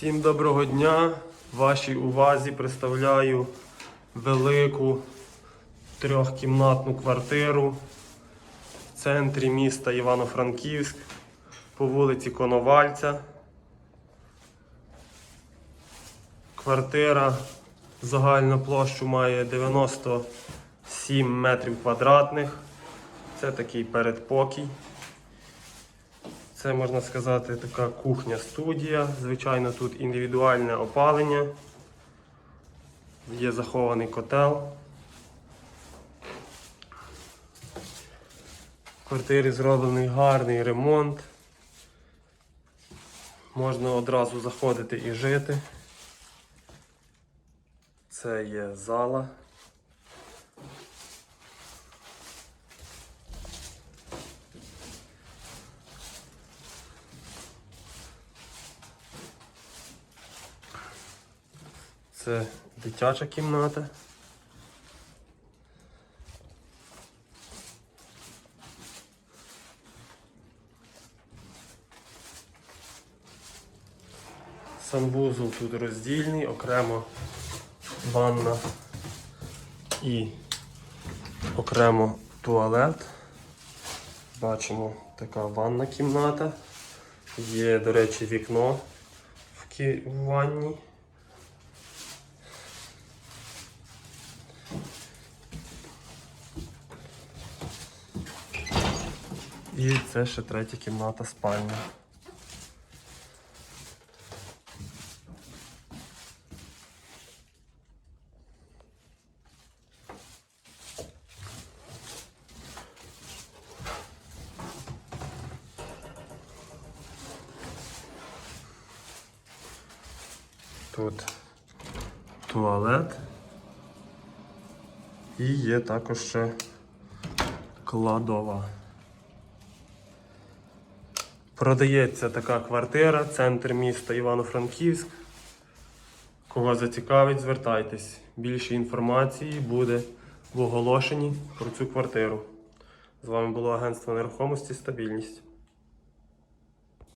Всім доброго дня. Вашій увазі представляю велику трьохкімнатну квартиру в центрі міста Івано-Франківськ по вулиці Коновальця. Квартира загальну площу має 97 метрів квадратних. Це такий передпокій. Це можна сказати така кухня-студія. Звичайно, тут індивідуальне опалення. Є захований котел. В квартирі зроблений гарний ремонт. Можна одразу заходити і жити. Це є зала. Це дитяча кімната. Санвузол тут роздільний, окремо ванна і окремо туалет. Бачимо така ванна кімната. Є, до речі, вікно в ванні. І це ще третя кімната спальня. Тут туалет. І є також ще кладова. Продається така квартира, центр міста Івано-Франківськ. Кого зацікавить, звертайтесь. Більше інформації буде в оголошенні про цю квартиру. З вами було агентство нерухомості Стабільність.